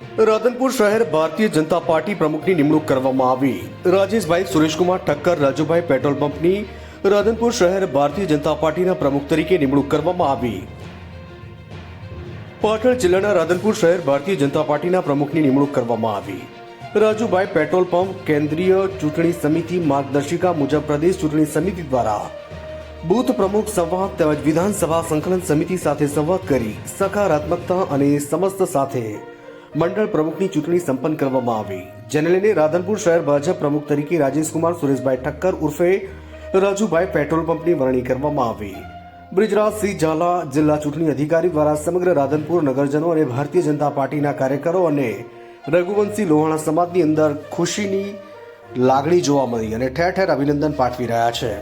રાધનપુર શહેર ભારતીય જનતા પાર્ટી પ્રમુખની નિમણૂક કરવામાં આવી. રાજેશભાઈ, સુરેશકુમાર ઠક્કર, રાજુભાઈ પેટ્રોલ પંપની રાધનપુર શહેર ભારતીય જનતા પાર્ટીના પ્રમુખ તરીકે નિમણૂક કરવામાં આવી. પાટણ જિલ્લાના રાધનપુર શહેર ભારતીય જનતા પાર્ટીના પ્રમુખની નિમણૂક કરવામાં આવી. રાજુભાઈ પેટ્રોલ પંપ કેન્દ્રીય ચૂંટણી સમિતિ માર્ગદર્શિકા મુજબ પ્રદેશ ચૂંટણી સમિતિ દ્વારા બૂથ પ્રમુખ સંવાદ તેમજ વિધાનસભા સંકલન સમિતિ સાથે સંવાદ કરી સકારાત્મકતા અને સમસ્ત સાથે મંડળ પ્રમુખની ચૂંટણી સંપન્ન કરવામાં આવી, જેને લઈને રાધનપુર શહેર ભાજપ પ્રમુખ તરીકે રાજેશકુમાર સુરેશભાઈ ઠક્કર ઉર્ફે રાજુભાઈ પેટ્રોલ પંપની વરણી કરવામાં આવી. બ્રિજરાજસિંહ ઝાલા જિલ્લા ચૂંટણી અધિકારી દ્વારા સમગ્ર રાધનપુર નગરજનો અને ભારતીય જનતા પાર્ટીના કાર્યકરો અને રઘુવંશી લોહાણા સમાજની અંદર ખુશીની લાગણી જોવા મળી અને ઠેર ઠેર અભિનંદન પાઠવી રહ્યા છે.